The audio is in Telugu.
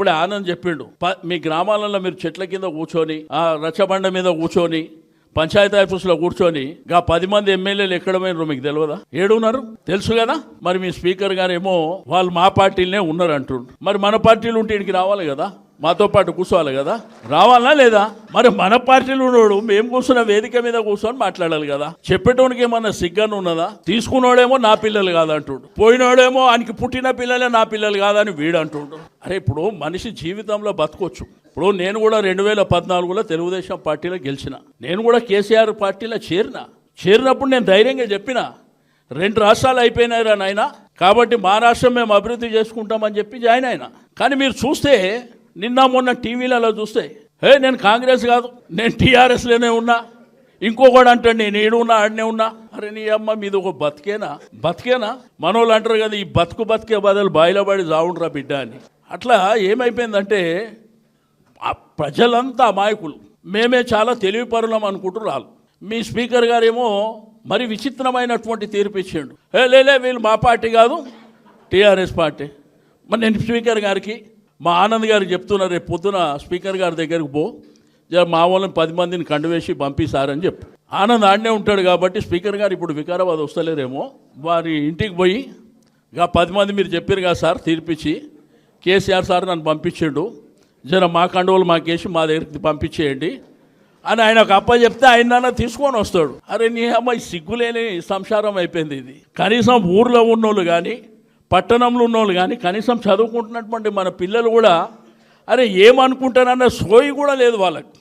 ఇప్పుడే ఆనంద్ చెప్పిండు ప- మీ గ్రామాలలో మీరు చెట్ల కింద కూర్చొని ఆ రచ్చబండ మీద కూర్చొని పంచాయతీ ఆఫీసులో కూర్చొని గా పది మంది ఎమ్మెల్యేలు ఎక్కడ పోయినారో మీకు తెలియదా? ఏడున్నారు? తెలుసు కదా? మరి మీ స్పీకర్ గారేమో వాళ్ళు మా పార్టీలనే ఉన్నారు అంటుండ్రు మరి మన పార్టీలు ఉంటే ఇక్కడికి రావాలి కదా? మాతో పాటు కూర్చోవాలి కదా? రావాలా లేదా? మరి మన పార్టీలో ఉన్నాడు మేము కూర్చున్న వేదిక మీద కూర్చొని మాట్లాడాలి కదా? చెప్పేటోనికి ఏమన్నా సిగ్గను ఉన్నదా? తీసుకున్నోడేమో నా పిల్లలు కాదంటుండు. పోయినోడేమో ఆయనకి పుట్టిన పిల్లలే నా పిల్లలు కాదని వీడు అంటుండు అరే ఇప్పుడు మనిషి జీవితంలో బతకొచ్చు. ఇప్పుడు నేను కూడా రెండు వేల పద్నాలుగులో తెలుగుదేశం పార్టీలో గెలిచిన. నేను కూడా కేసీఆర్ పార్టీలో చేరిన. చేరినప్పుడు నేను ధైర్యంగా చెప్పిన రెండు రాష్ట్రాలు అయిపోయినాయిరా నాయన. కాబట్టి మా రాష్ట్రం మేము అభివృద్ధి చేసుకుంటామని చెప్పి జాయిన్ అయినా. కానీ మీరు చూస్తే నిన్న మొన్న టీవీలలో చూస్తే హే నేను కాంగ్రెస్ కాదు నేను టీఆర్ఎస్లోనే ఉన్నా. ఇంకొకడు అంటాడు నేను ఏడు ఉన్నా ఆడనే ఉన్నా. అరే నీ అమ్మ మీద ఒక బతికేనా? బతికేనా? మనోళ్ళు అంటారు కదా ఈ బతుకు బతికే బదులు బాయిలో పడి చావుండ్రా బిడ్డ అని. అట్లా ఏమైపోయిందంటే ఆ ప్రజలంతా అమాయకులు. మేమే చాలా తెలివిపరులం అనుకుంటున్నారు మీ స్పీకర్ గారేమో మరి విచిత్రమైనటువంటి తీర్పు ఇచ్చిండు. హే లేలే వీళ్ళు మా పార్టీ కాదు టీఆర్ఎస్ పార్టీ. మరి నేను స్పీకర్ గారికి మా ఆనంద్ గారు చెప్తున్నారు రేపు పొద్దున స్పీకర్ గారి దగ్గరికి పో. జర మా వాళ్ళని పది మందిని కండువేసి పంపిస్తారని చెప్పు. ఆనంద్ ఆడనే ఉంటాడు కాబట్టి స్పీకర్ గారు ఇప్పుడు వికారాబాద్ వస్తలేరేమో. వారి ఇంటికి పోయి ఇక పది మంది మీరు చెప్పారు కదా సార్ తీర్పిచ్చి. కేసీఆర్ సార్ నన్ను పంపించాడు. జర మా కండువలు మాకేసి మా దగ్గరికి పంపించేయండి. అని ఆయన ఒక అప్ప చెప్తే ఆయన తీసుకొని వస్తాడు. అరే నీ అమ్మాయి సిగ్గులేని సంసారం అయిపోయింది ఇది. కనీసం ఊర్లో ఉన్నోళ్ళు కానీ పట్టణంలో ఉన్నోళ్ళు కానీ కనీసం చదువుకుంటున్నటువంటి మన పిల్లలు కూడా అరే ఏమనుకుంటారన్న సోయి కూడా లేదు వాళ్ళకి.